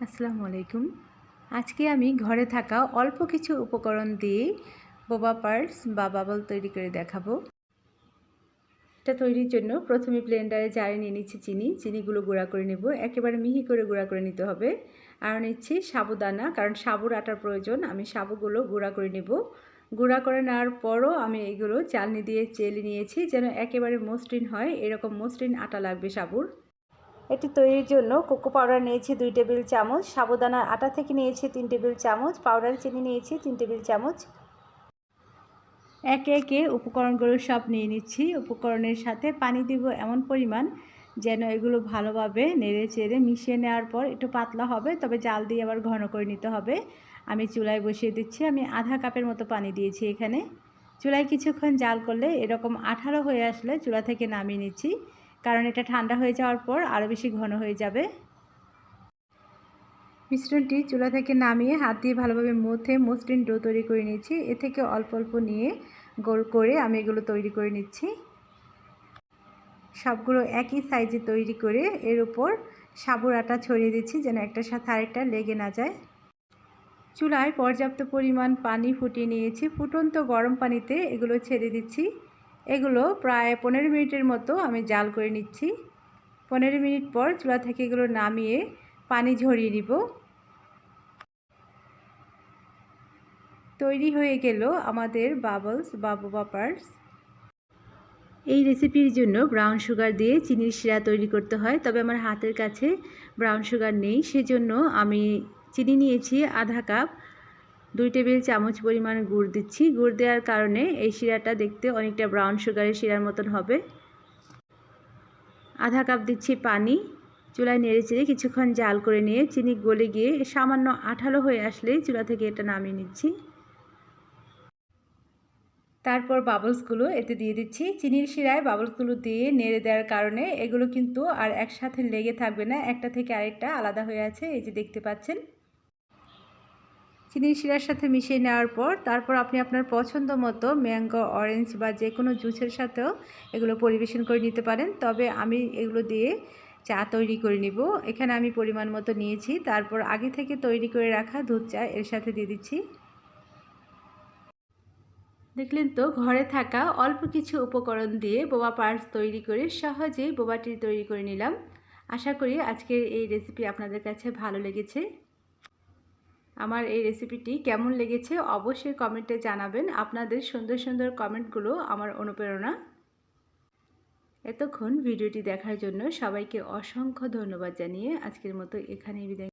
আসসালামু আলাইকুম। আজকে আমি ঘরে থাকা অল্প কিছু উপকরণ দিয়ে বোবা পার্স বা বাবল তৈরি করে দেখাবো। এটা তৈরির জন্য প্রথমে ব্লেন্ডারে জারে নিয়ে নিচ্ছি চিনি। চিনিগুলো গুঁড়া করে নেব। একেবারে মিহি করে গুঁড়া করে নিতে হবে। আর নিচ্ছি সাবুদানা, কারণ সাবুর আটার প্রয়োজন। আমি সাবুগুলো গুঁড়া করে নেব। গুঁড়া করে নেওয়ার পরও আমি এগুলো চালনি দিয়ে চেলে নিয়েছি যেন একেবারে মসৃণ হয়। এরকম মসৃণ আটা লাগবে সাবুর। এটি তৈরির জন্য কোকো পাউডার নিয়েছি দুই টেবিল চামচ, সাবুদানার আটা থেকে নিয়েছি তিন টেবিল চামচ, পাউডার চিনি নিয়েছি তিন টেবিল চামচ। একে একে উপকরণগুলো সব নিয়ে নিচ্ছি। উপকরণের সাথে পানি দিব এমন পরিমাণ যেন এগুলো ভালোভাবে নেড়ে চেড়ে মিশিয়ে নেওয়ার পর একটু পাতলা হবে, তবে জাল দিয়ে আবার ঘন করে নিতে হবে। আমি চুলায় বসিয়ে দিচ্ছি, আমি আধা কাপের মতো পানি দিয়েছি এখানে। চুলায় কিছুক্ষণ জাল করলে এরকম আঠালো হয়ে আসলে চুলা থেকে নামিয়ে নিচ্ছি। কারণ এটা ঠান্ডা হয়ে যাওয়ার পর আরও বেশি ঘন হয়ে যাবে। মিশ্রণটি চুলা থেকে নামিয়ে হাত দিয়ে ভালোভাবে মধ্যে মসৃণ ডো তৈরি করে নিয়েছি। এ থেকে অল্প অল্প নিয়ে গোল করে আমি এগুলো তৈরি করে নিচ্ছি। সবগুলো একই সাইজে তৈরি করে এর উপর সাবুর আটা ছড়িয়ে দিচ্ছি যেন একটার সাথে আরেকটা লেগে না যায়। চুলায় পর্যাপ্ত পরিমাণ পানি ফুটিয়ে নিয়েছি। ফুটন্ত গরম পানিতে এগুলো ছেড়ে দিচ্ছি। এগুলো প্রায় পনেরো মিনিটের মতো আমি জাল করে নিচ্ছি। পনেরো মিনিট পর চুলা থেকে এগুলো নামিয়ে পানি ঝরিয়ে নিব। তৈরি হয়ে গেল আমাদের বাবলস, বোবা পার্স এই রেসিপির জন্য ব্রাউন সুগার দিয়ে চিনির শিরা তৈরি করতে হয়, তবে আমার হাতের কাছে ব্রাউন সুগার নেই। সেজন্য আমি চিনি নিয়েছি আধা কাপ দুই টেবিল চামচ পরিমাণ গুড় দিচ্ছি। গুড় দেওয়ার কারণে এই শিরাটা দেখতে অনেকটা ব্রাউন সুগারের শিরার মতন হবে। আধা কাপ দিচ্ছি পানি। চুলায় নেড়ে চেড়ে কিছুক্ষণ জাল করে নিয়ে চিনি গলে গিয়ে সামান্য আঠালো হয়ে আসলেই চুলা থেকে এটা নামিয়ে নিচ্ছি। তারপর বাবলসগুলো এতে দিয়ে দিচ্ছি। চিনির শিরায় বাবলসগুলো দিয়ে নেড়ে দেওয়ার কারণে এগুলো কিন্তু আর একসাথে লেগে থাকবে না। একটা থেকে আরেকটা আলাদা হয়ে আছে। এই যে দেখতে পাচ্ছেন। চিনির শিরার সাথে মিশিয়ে নেওয়ার পর তারপর আপনি আপনার পছন্দ মতো ম্যাঙ্গো, অরেঞ্জ বা যে কোনো জুসের সাথেও এগুলো পরিবেশন করে নিতে পারেন। তবে আমি এগুলো দিয়ে চা তৈরি করে নিব। এখানে আমি পরিমাণ মতো নিয়েছি। তারপর আগে থেকে তৈরি করে রাখা দুধ চা এর সাথে দিয়ে দিচ্ছি। দেখলেন তো, ঘরে থাকা অল্প কিছু উপকরণ দিয়ে বোবা পার্স তৈরি করে সহজেই বোবাটি তৈরি করে নিলাম। আশা করি আজকের এই রেসিপি আপনাদের কাছে ভালো লেগেছে। আমার এই রেসিপিটি কেমন লেগেছে অবশ্যই কমেন্টে জানাবেন। আপনাদের সুন্দর সুন্দর কমেন্টগুলো আমার অনুপ্রেরণা। এতক্ষণ ভিডিওটি দেখার জন্য সবাইকে অসংখ্য ধন্যবাদ জানিয়ে আজকের মতো এখানেই বিদায়